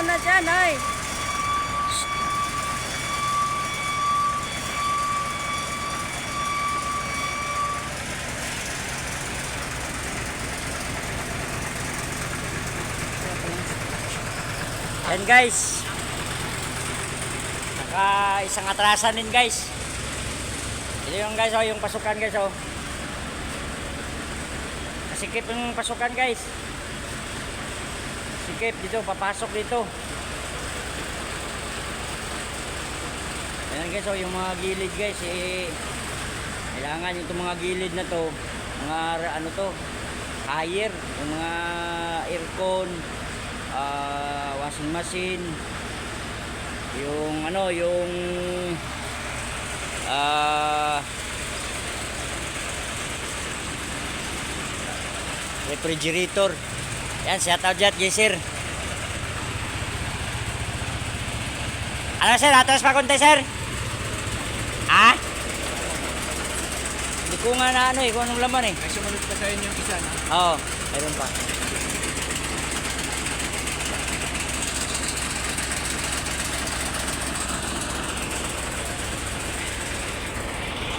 mo na dyan, ay. Yan guys. Naka isang atrasan din guys. Ito yung guys oh, yung pasukan guys oh. Sikip yung pasukan guys. Sikip dito, papasok dito. Ayan guys oh, yung mga gilid guys eh kailangan yung mga gilid na to, mga ano to, higher, yung mga aircon, ah, washing machine yung ano yung ah refrigerator yan shout out dyan sir ano sir? Atras pa konti sir. Ha? Hindi ko nga na ano eh kung anong laman eh. Ay, sumunod pa sa inyo yung isa na. oo meron pa.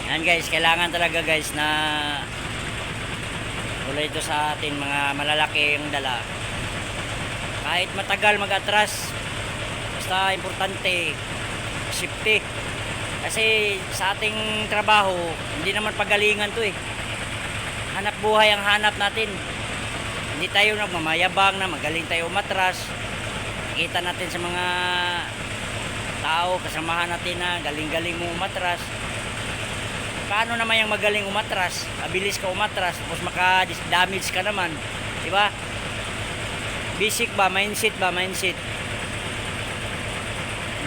Yan guys, kailangan talaga guys na wala ito sa atin mga malalaki yung dala. Kahit matagal mag-atras, basta importante, safety. Kasi sa ating trabaho, hindi naman pagalingan to eh. Hanap buhay ang hanap natin. Hindi tayo nagmamayabang na magaling tayo umatras. Kita natin sa mga tao, kasamahan natin na galing-galing mo umatras paano naman yung magaling umatras, mabilis ka umatras, tapos maka-damage ka naman, di ba? Basic ba, mindset ba, mindset.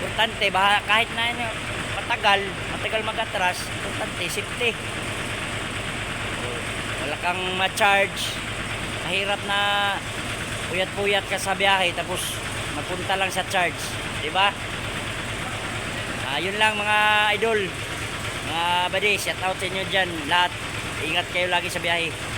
Importante, bah, kahit na ano, matagal, matagal mag-atras, importante, safety. Wala kang ma-charge, mahirap na puyat-puyat ka sa biyahe, tapos magpunta lang sa charge, di ba? Ah, yun lang mga idol. Mga buddy, shout out sa inyo dyan. Lahat, ingat kayo lagi sa biyahe.